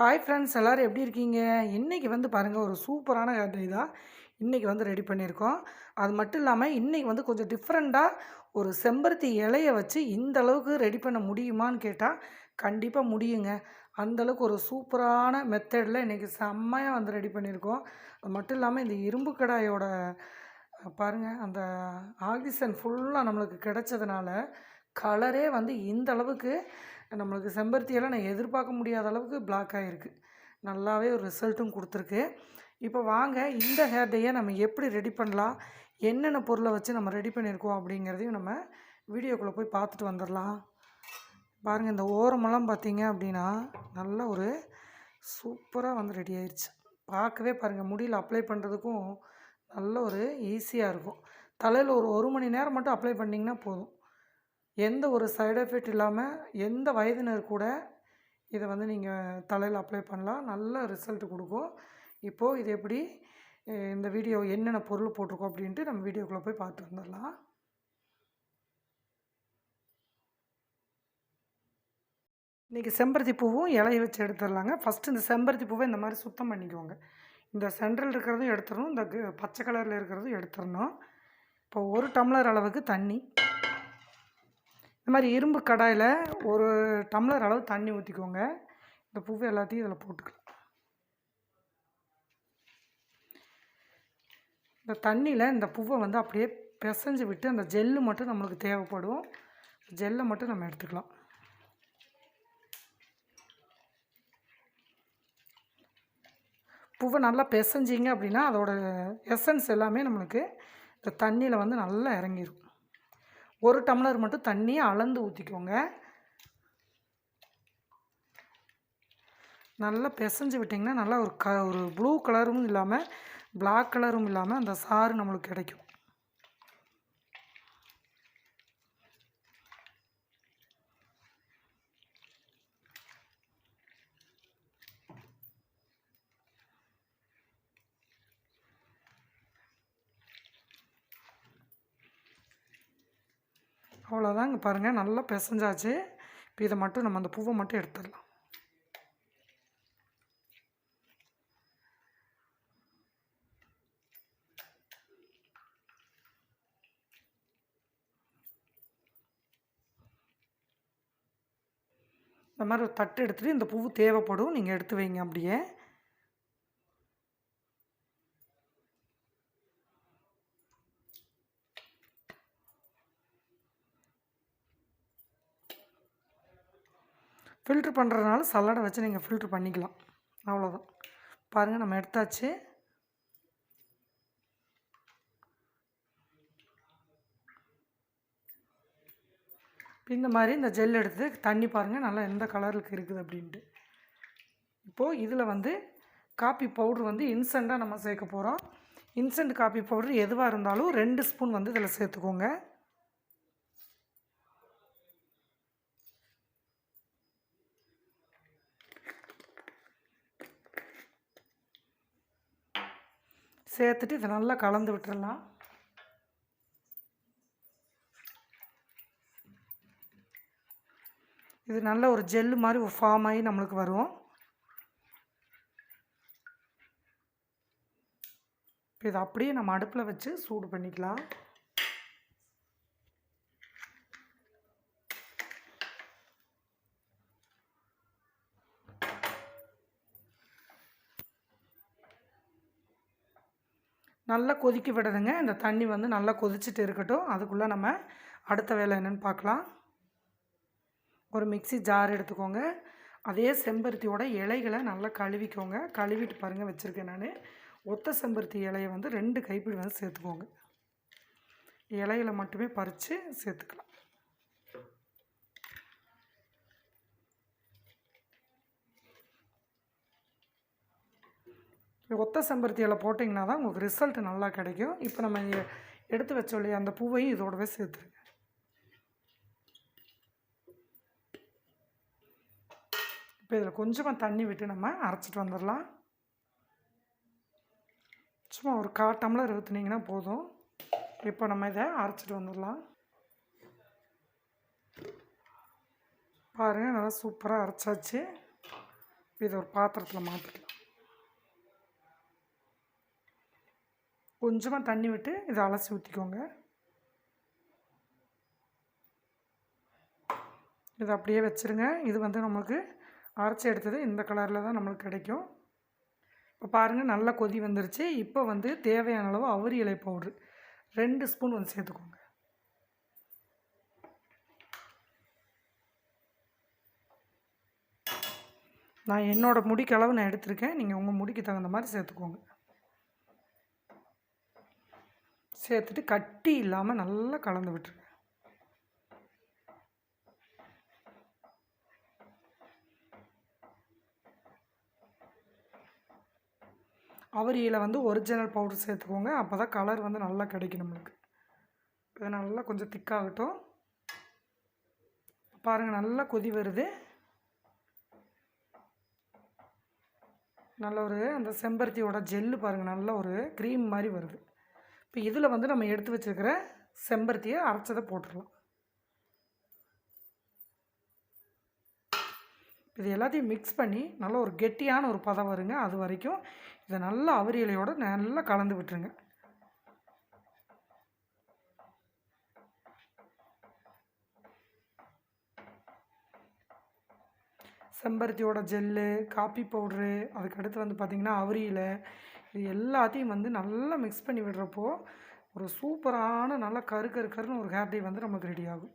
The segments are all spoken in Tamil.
ஹாய் ஃப்ரெண்ட்ஸ் எல்லோரும் எப்படி இருக்கீங்க? இன்றைக்கி வந்து பாருங்கள் ஒரு சூப்பரான கதை தான். இன்றைக்கி வந்து ரெடி பண்ணியிருக்கோம். அது மட்டும் இல்லாமல் இன்றைக்கி வந்து கொஞ்சம் டிஃப்ரெண்ட்டாக ஒரு செம்பருத்தி இலைய வச்சு இந்த அளவுக்கு ரெடி பண்ண முடியுமான்னு கேட்டால் கண்டிப்பாக முடியுங்க. அந்த அளவுக்கு ஒரு சூப்பரான மெத்தடில் இன்றைக்கி செம்மையாக வந்து ரெடி பண்ணியிருக்கோம். அது மட்டும் இல்லாமல் இந்த இரும்பு கடாயோட பாருங்கள் அந்த ஆக்சிஜன் ஃபுல்லாக நம்மளுக்கு கிடைச்சதுனால கலரே வந்து இந்த அளவுக்கு நம்மளுக்கு செம்பருத்தியெல்லாம் நான் எதிர்பார்க்க முடியாத அளவுக்கு பிளாக் ஆகிருக்கு நல்லாவே ஒரு ரிசல்ட்டும் கொடுத்துருக்கு. இப்போ வாங்க இந்த ஹேர் டேயை நம்ம எப்படி ரெடி பண்ணலாம்? என்னென்ன பொருளை வச்சு நம்ம ரெடி பண்ணியிருக்கோம் அப்படிங்கிறதையும் நம்ம வீடியோக்குள்ளே போய் பார்த்துட்டு வந்துடலாம். பாருங்கள் இந்த ஓரமெல்லாம் பார்த்தீங்க அப்படின்னா நல்ல ஒரு சூப்பராக வந்து ரெடி ஆயிடுச்சு பார்க்கவே பாருங்கள் முடியில் அப்ளை பண்ணுறதுக்கும் நல்ல ஒரு ஈஸியாக இருக்கும். தலையில் ஒரு ஒரு மணி நேரம் மட்டும் அப்ளை பண்ணிங்கன்னா போதும். எந்த ஒரு சைடு எஃபெக்ட் இல்லாமல் எந்த வயதினர் கூட இதை வந்து நீங்கள் தலையில் அப்ளை பண்ணலாம். நல்ல ரிசல்ட் கொடுக்கும். இப்போது இது எப்படி இந்த வீடியோ என்னென்ன பொருள் போட்டிருக்கோம் அப்படின்ட்டு நம்ம வீடியோக்குள்ளே போய் பார்த்து வந்துடலாம். இன்றைக்கி செம்பருத்தி பூவும் இலையை வச்சு எடுத்துடலாங்க. ஃபஸ்ட்டு இந்த செம்பருத்தி பூவை இந்த மாதிரி சுத்தம் பண்ணிக்கோங்க. இந்த சென்ட்ரல் இருக்கிறதும் எடுத்துடணும். இந்த பச்சை கலரில் இருக்கிறதும் எடுத்துடணும். இப்போ ஒரு டம்ளர் அளவுக்கு தண்ணி. இந்த மாதிரி இரும்பு கடாயில் ஒரு டம்ளர் அளவு தண்ணி ஊற்றிக்கோங்க இந்த பூவை எல்லாத்தையும் இதில் போட்டுக்கலாம். இந்த தண்ணியில் இந்த பூவை வந்து அப்படியே பிசைஞ்சு விட்டு அந்த ஜெல்லு மட்டும் நம்மளுக்கு தேவைப்படும். ஜெல்லை மட்டும் நம்ம எடுத்துக்கலாம். பூவை நல்லா பிசைஞ்சிங்க அப்படின்னா அதோட எசன்ஸ் எல்லாமே நம்மளுக்கு இந்த தண்ணியில் வந்து நல்லா இறங்கிடும் ஒரு டம்ளர் மட்டும் தண்ணியை அளந்து ஊற்றிக்கோங்க நல்லா பிசைஞ்சு விட்டிங்கன்னா நல்லா ஒரு க ஒரு ப்ளூ கலரும் இல்லாமல் பிளாக் கலரும் இல்லாமல் அந்த சாறு நம்மளுக்கு கிடைக்கும். அவ்வளோதாங்க பாருங்கள் நல்லா பிசைஞ்சாச்சு. இப்போ இதை மட்டும் நம்ம அந்த பூவை மட்டும் எடுத்துடலாம். இந்த மாதிரி ஒரு தட்டு எடுத்துகிட்டு இந்த பூ தேவைப்படும் நீங்கள் எடுத்து வைங்க அப்படியே. ஃபில்ட்ரு பண்ணுறதுனால சல்லடை வச்சு நீங்கள் ஃபில்ட்ரு பண்ணிக்கலாம். அவ்வளோதான் பாருங்கள் நம்ம எடுத்தாச்சு. இந்த மாதிரி இந்த ஜெல் எடுத்து தண்ணி பாருங்கள் நல்லா எந்த கலருக்கு இருக்குது அப்படின்ட்டு. இப்போது இதில் வந்து காப்பி பவுட்ரு வந்து இன்ஸ்டண்ட்டாக நம்ம சேர்க்க போகிறோம் இன்ஸ்டன்ட் காப்பி பவுட்ரு எதுவாக இருந்தாலும் ரெண்டு ஸ்பூன் வந்து இதில் சேர்த்துக்கோங்க. சேர்த்துட்டு இதை நல்லா கலந்து விட்டுறலாம். இது நல்ல ஒரு ஜெல்லு மாதிரி ஒரு ஃபார்ம் ஆகி நம்மளுக்கு வரும். இப்போ இதை அப்படியே நம்ம அடுப்பில் வச்சு சூடு பண்ணிக்கலாம். நல்லா கொதிக்க விடுதுங்க இந்த தண்ணி வந்து நல்லா கொதிச்சுட்டு இருக்கட்டும். அதுக்குள்ளே நம்ம அடுத்த வேலை என்னென்னு பார்க்கலாம். ஒரு மிக்ஸி ஜார் எடுத்துக்கோங்க. அதே செம்பருத்தியோட இலைகளை நல்லா கழுவிக்கோங்க. கழுவிட்டு பாருங்கள் வச்சுருக்கேன் நான். ஒத்த செம்பருத்தி இலையை வந்து ரெண்டு கைப்பிடி வந்து சேர்த்துக்கோங்க. இலைகளை மட்டுமே பறித்து சேர்த்துக்கலாம். ஒத்த செம்பருத்தி இலை போட்டிங்கன்னா தான் உங்களுக்கு ரிசல்ட் நல்லா கிடைக்கும். இப்போ நம்ம எடுத்து வச்சோம் இல்லையா அந்த பூவையும் இதோடவே சேர்த்துருங்க. இப்போ இதில் கொஞ்சமாக தண்ணி விட்டு நம்ம அரைச்சிட்டு வந்துடலாம். சும்மா ஒரு கா டம்ளர் ஊற்றுனீங்கன்னா போதும். இப்போ நம்ம இதை அரைச்சிட்டு வந்துடலாம். பாருங்கள் நல்லா சூப்பராக அரைச்சாச்சு. இதை ஒரு பாத்திரத்தில் மாற்றிக்கலாம் கொஞ்சமாக தண்ணி விட்டு இதை அலசி ஊற்றிக்கோங்க இதை அப்படியே வச்சுருங்க. இது வந்து நம்மளுக்கு அரைச்சி எடுத்தது இந்த கலரில் தான் நம்மளுக்கு கிடைக்கும். இப்போ பாருங்கள் நல்லா கொதி வந்துருச்சு. இப்போ வந்து தேவையான அளவு அவரி இலை பவுட்ரு ரெண்டு ஸ்பூன் வந்து சேர்த்துக்கோங்க. நான் என்னோடய முடிக்கு அளவு நான் எடுத்திருக்கேன். நீங்கள் உங்கள் முடிக்கு தகுந்த மாதிரி சேர்த்துக்கோங்க. சேர்த்துட்டு கட்டி இல்லாமல் நல்லா கலந்து விட்டுருங்க அவரியில் வந்து ஒரிஜினல் பவுடர் சேர்த்துக்கோங்க. அப்போ தான் கலர் வந்து நல்லா கிடைக்கும் நம்மளுக்கு. இது நல்லா கொஞ்சம் திக்காகட்டும் பாருங்கள் நல்லா கொதி வருது. நல்ல ஒரு அந்த செம்பருத்தியோட ஜெல்லு பாருங்கள் நல்ல ஒரு க்ரீம் மாதிரி வருது. இப்போ இதில் வந்து நம்ம எடுத்து வச்சுருக்கிற செம்பருத்தியை அரைச்சதை போட்டுடலாம். இது எல்லாத்தையும் மிக்ஸ் பண்ணி நல்ல ஒரு கெட்டியான ஒரு பதம் வருங்க. அது வரைக்கும் இதை நல்லா அவரியலையோடு நல்லா கலந்து விட்டுருங்க. செம்பருத்தியோட ஜெல்லு காப்பி பவுட்ரு அதுக்கடுத்து வந்து பார்த்திங்கன்னா அவரியலை இது எல்லாத்தையும் வந்து நல்லா மிக்ஸ் பண்ணி விடுறப்போ ஒரு சூப்பரான நல்லா கரு கரு கருன்னு ஒரு ஹேர் டை வந்து நமக்கு ரெடி ஆகும்.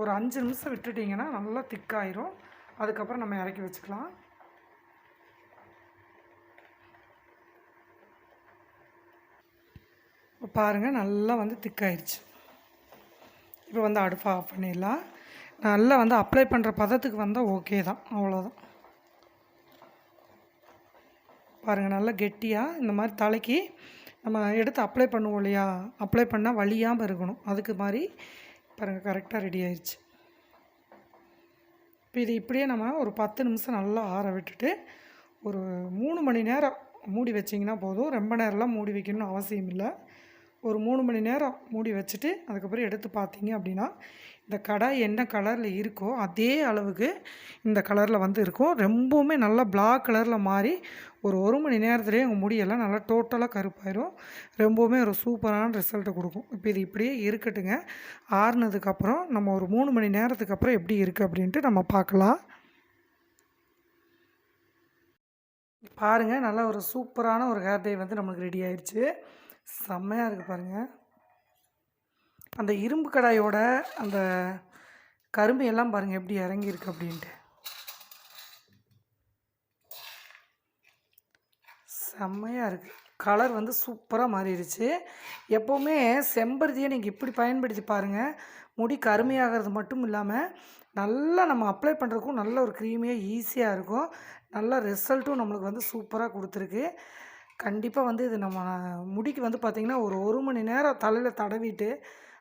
ஒரு அஞ்சு நிமிஷம் விட்டுட்டிங்கன்னா நல்லா திக்காயிரும் அதுக்கப்புறம் நம்ம இறக்கி வச்சுக்கலாம். இப்போ பாருங்கள் நல்லா வந்து திக்காயிருச்சு இப்போ வந்து அடுப்பை ஆஃப் பண்ணிடலாம். நல்லா வந்து அப்ளை பண்ணுற பதத்துக்கு வந்தால் ஓகே தான். அவ்வளோதான் பாருங்கள் நல்லா கெட்டியாக இந்த மாதிரி தலைக்கு நம்ம எடுத்து அப்ளை பண்ணுவோம் இல்லையா? அப்ளை பண்ணால் வழியாமல் இருக்கணும். அதுக்கு மாதிரி பாருங்கள் கரெக்டாக ரெடி ஆயிடுச்சு இப்போ இது இப்படியே நம்ம ஒரு பத்து நிமிஷம் நல்லா ஆற விட்டுட்டு ஒரு மூணு மணி நேரம் மூடி வச்சிங்கன்னா போதும். ரொம்ப நேரம்லாம் மூடி வைக்கணும்னு அவசியம் இல்லை ஒரு மூணு மணி நேரம் மூடி வச்சுட்டு அதுக்கப்புறம் எடுத்து பார்த்தீங்க அப்படின்னா இந்த கடை என்ன கலரில் இருக்கோ அதே அளவுக்கு இந்த கலரில் வந்து இருக்கும். ரொம்பவுமே நல்லா பிளாக் கலரில் மாறி ஒரு ஒரு மணி நேரத்துலேயே உங்கள் முடியெல்லாம் நல்லா டோட்டலாக கருப்பாயிரும். ரொம்பவுமே ஒரு சூப்பரான ரிசல்ட்டை கொடுக்கும். இப்போ இது இப்படியே இருக்கட்டுங்க. ஆறுனதுக்கப்புறம் நம்ம ஒரு மூணு மணி நேரத்துக்கு அப்புறம் எப்படி இருக்குது அப்படின்ட்டு நம்ம பார்க்கலாம். பாருங்கள் நல்லா ஒரு சூப்பரான ஒரு ஹேர் டே வந்து நம்மளுக்கு ரெடி ஆயிடுச்சு செம்மையாக இருக்குது பாருங்கள் அந்த இரும்பு கடாயோட அந்த கரும்பு எல்லாம் பாருங்கள் எப்படி இறங்கியிருக்கு அப்படின்ட்டு. செம்மையாக இருக்குது கலர் வந்து சூப்பராக மாறிடுச்சு. எப்போவுமே செம்பருத்தியை நீங்கள் இப்படி பயன்படுத்தி பாருங்கள் முடி கருமையாகிறது மட்டும் இல்லாமல் நல்லா நம்ம அப்ளை பண்ணுறதுக்கும் நல்ல ஒரு க்ரீமியாக ஈஸியாக இருக்கும். நல்ல ரிசல்ட்டும் நம்மளுக்கு வந்து சூப்பராக கொடுத்துருக்கு. கண்டிப்பாக வந்து இது நம்ம முடிக்கு வந்து பார்த்திங்கன்னா ஒரு ஒரு மணி நேரம் தலையில் தடவிட்டு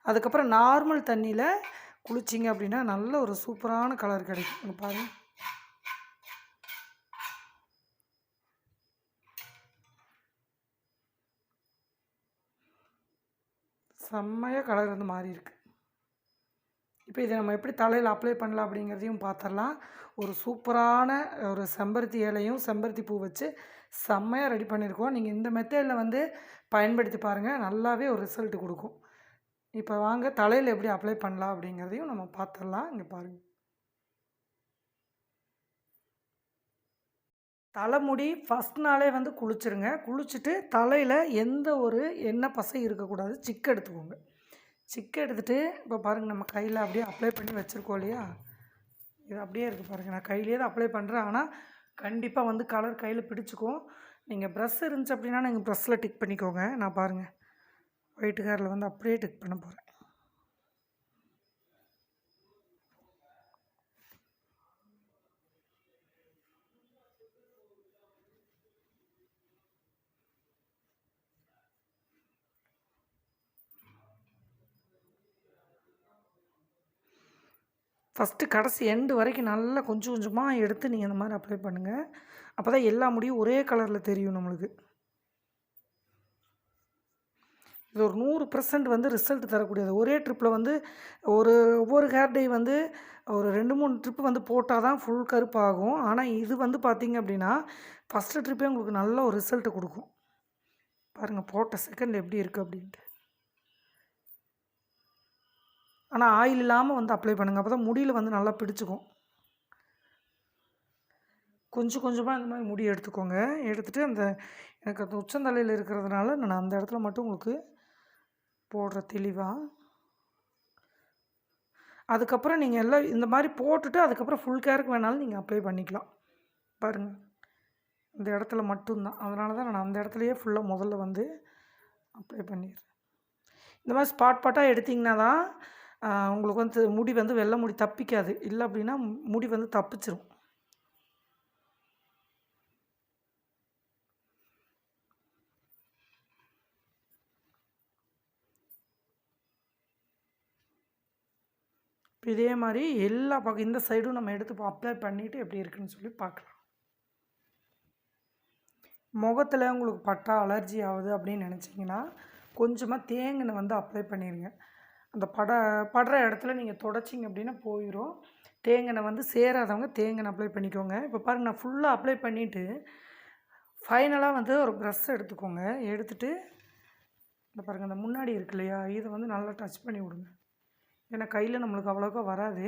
அதுக்கப்புறம் நார்மல் தண்ணியில் குளிச்சிங்க அப்படின்னா நல்ல ஒரு சூப்பரான கலர் கிடைக்கும். இங்கே பாருங்கள் செம்மையாக கலர் வந்து மாறி இருக்கு. இப்போ இதை நம்ம எப்படி தலையில் அப்ளை பண்ணலாம் அப்படிங்கிறதையும் பார்த்துடலாம் ஒரு சூப்பரான ஒரு செம்பருத்தி இலையும் செம்பருத்தி பூ வச்சு செம்மையாக ரெடி பண்ணியிருக்கோம் நீங்கள் இந்த மெத்தடில் வந்து பயன்படுத்தி பாருங்கள் நல்லாவே ஒரு ரிசல்ட் கொடுக்கும். இப்போ வாங்க தலையில் எப்படி அப்ளை பண்ணலாம் அப்படிங்கிறதையும் நம்ம பார்த்துடலாம். இங்கே பாருங்கள் தலைமுடி ஃபஸ்ட் நாளே வந்து குளிச்சுருங்க. குளிச்சுட்டு தலையில் எந்த ஒரு எண்ணெய் பசை இருக்கக்கூடாது சிக்கு எடுத்துக்கோங்க. சிக்கு எடுத்துகிட்டு இப்போ பாருங்கள் நம்ம கையில் அப்படியே அப்ளை பண்ணி வச்சுருக்கோம் இல்லையா? இது அப்படியே இருக்குது பாருங்கள் நான் கையிலே தான் அப்ளை பண்ணுறேன் ஆனால் கண்டிப்பாக வந்து கலர் கையில் பிடிச்சிக்கும். நீங்கள் ப்ரெஷ் இருந்துச்சு அப்படின்னா நீங்கள் ப்ரெஷ்ஷில் டிக் பண்ணிக்கோங்க. நான் பாருங்கள் ஒயிட் கலரில் வந்து அப்படியே டிக் பண்ண போகிறேன் ஃபஸ்ட்டு கடைசி எண்டு வரைக்கும் நல்லா கொஞ்சம் கொஞ்சமாக எடுத்து நீங்கள் இந்த மாதிரி அப்ளை பண்ணுங்கள் அப்போ தான் எல்லா முடியும் ஒரே கலரில் தெரியும் நம்மளுக்கு. இது ஒரு நூறு பர்சன்ட் வந்து ரிசல்ட் தரக்கூடியது. ஒரே ட்ரிப்பில் வந்து ஒரு ஒவ்வொரு ஹேர் டே வந்து ஒரு ரெண்டு மூணு ட்ரிப்பு வந்து போட்டால் தான் ஃபுல் கருப்பாகும். ஆனால் இது வந்து பார்த்திங்க அப்படின்னா ஃபஸ்ட்டு ட்ரிப்பே உங்களுக்கு நல்ல ஒரு ரிசல்ட்டு கொடுக்கும். பாருங்கள் போட்ட செகண்ட் எப்படி இருக்குது அப்படின்ட்டு. ஆனால் ஆயில் இல்லாமல் வந்து அப்ளை பண்ணுங்கள் அப்போ தான் முடியில் வந்து நல்லா பிடிச்சிக்கும். கொஞ்சம் கொஞ்சமாக இந்த மாதிரி முடி எடுத்துக்கோங்க. எடுத்துகிட்டு அந்த எனக்கு அந்த உச்சந்தலையில் இருக்கிறதுனால நான் அந்த இடத்துல மட்டும் உங்களுக்கு போடுற தெளிவாக அதுக்கப்புறம் நீங்கள் எல்லாம் இந்த மாதிரி போட்டுட்டு அதுக்கப்புறம் ஃபுல் கேருக்கு வேணாலும் நீங்கள் அப்ளை பண்ணிக்கலாம். பாருங்கள் இந்த இடத்துல மட்டும்தான். அதனால தான் நான் அந்த இடத்துலையே ஃபுல்லாக முதல்ல வந்து அப்ளை பண்ணிடுறேன். இந்த மாதிரி ஸ்பாட் பாட்டாக எடுத்திங்கன்னா தான் உங்களுக்கு வந்து முடி வந்து வெள்ளை முடி தப்பிக்காது. இல்லை அப்படின்னா முடி வந்து தப்பிச்சிரும். இதே மாதிரி எல்லா பக்கம் இந்த சைடும் நம்ம எடுத்து அப்ளை பண்ணிவிட்டு எப்படி இருக்குன்னு சொல்லி பார்க்கலாம். முகத்தில் உங்களுக்கு பட்டா அலர்ஜி ஆகுது அப்படின்னு நினச்சிங்கன்னா கொஞ்சமாக தேங்கெண்ணெய் வந்து அப்ளை பண்ணிடுங்க அந்த பட படுற இடத்துல நீங்கள் தொடச்சிங்க அப்படின்னா போயிடும் தேங்கனை வந்து சேராதவங்க தேங்கெண்ணெய் அப்ளை பண்ணிக்கோங்க. இப்போ பாருங்கள் நான் ஃபுல்லாக அப்ளை பண்ணிவிட்டு ஃபைனலாக வந்து ஒரு ப்ரஷ் எடுத்துக்கோங்க. எடுத்துகிட்டு இந்த பாருங்கள் அந்த முன்னாடி இருக்கு இல்லையா இதை வந்து நல்லா டச் பண்ணி விடுங்க. ஏன்னா கையில் நம்மளுக்கு அவ்வளோக்கா வராது.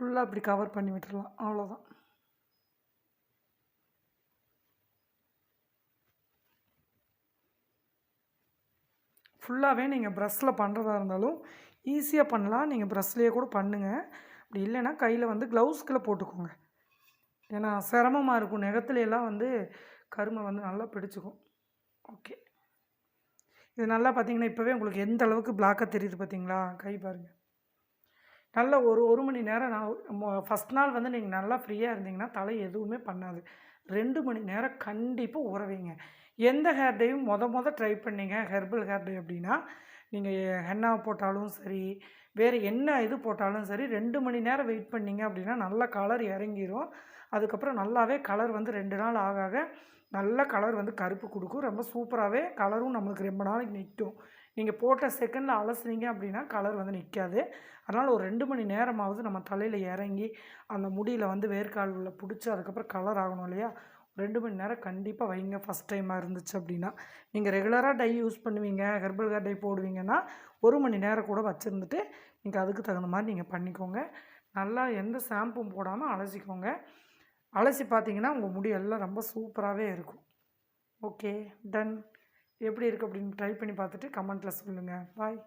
ஃபுல்லாக இப்படி கவர் பண்ணி விட்டுறலாம். அவ்வளோதான் ஃபுல்லாகவே நீங்கள் ப்ரஷ்ஷில் பண்ணுறதா இருந்தாலும் ஈஸியாக பண்ணலாம். நீங்கள் ப்ரஷ்லேயே கூட பண்ணுங்கள் அப்படி இல்லைன்னா கையில் வந்து க்ளவுஸ்கில் போட்டுக்கோங்க. ஏன்னா சிரமமாக இருக்கும். நெகத்துலையெல்லாம் வந்து கருமை வந்து நல்லா பிடிச்சிக்கும். ஓகே இது நல்லா பார்த்தீங்கன்னா இப்போவே உங்களுக்கு எந்த அளவுக்கு பிளாக்காக தெரியுது பார்த்தீங்களா? கை பாருங்கள் நல்ல ஒரு ஒரு மணி நேரம் நான் ஃபஸ்ட் நாள் வந்து நீங்கள் நல்லா ஃப்ரீயாக இருந்தீங்கன்னா தலை எதுவுமே பண்ணாது. ரெண்டு மணி நேரம் கண்டிப்பாக ஊற எந்த ஹேர் டேயும் மொத மொதல் ட்ரை பண்ணீங்க ஹெர்பல் ஹேர் டே அப்படின்னா நீங்கள் ஹென்னா போட்டாலும் சரி வேறு என்ன இது போட்டாலும் சரி ரெண்டு மணி நேரம் வெயிட் பண்ணிங்க அப்படின்னா நல்ல கலர் இறங்கிரும். அதுக்கப்புறம் நல்லாவே கலர் வந்து ரெண்டு நாள் ஆக ஆக நல்ல கலர் வந்து கருப்பு கொடுக்கும். ரொம்ப சூப்பராகவே கலரும் நம்மளுக்கு ரொம்ப நாளைக்கு நிற்கும். நீங்கள் போட்ட செகண்டில் அலசுனீங்க அப்படின்னா கலர் வந்து நிற்காது அதனால் ஒரு ரெண்டு மணி நேரமாவது நம்ம தலையில் இறங்கி அந்த முடியில் வந்து வேர்க்கால் உள்ள பிடிச்சி அதுக்கப்புறம் கலர் ஆகணும் இல்லையா? ரெண்டு மணி நேரம் கண்டிப்பாக வைங்க. ஃபஸ்ட் டைமாக இருந்துச்சு அப்படின்னா. நீங்கள் ரெகுலராக டை யூஸ் பண்ணுவீங்க ஹெர்பல் ஹேர் டை போடுவீங்கன்னா ஒரு மணி நேரம் கூட வச்சுருந்துட்டு நீங்கள் அதுக்கு தகுந்த மாதிரி நீங்கள் பண்ணிக்கோங்க. நல்லா எந்த ஷாம்பும் போடாமல் அலசிக்கோங்க. அலசி பார்த்தீங்கன்னா உங்கள் முடி எல்லாம் ரொம்ப சூப்பராகவே இருக்கும். ஓகே டன் எப்படி இருக்குது அப்படின்னு ட்ரை பண்ணி பார்த்துட்டு கமெண்ட்டில் சொல்லுங்கள் பாய்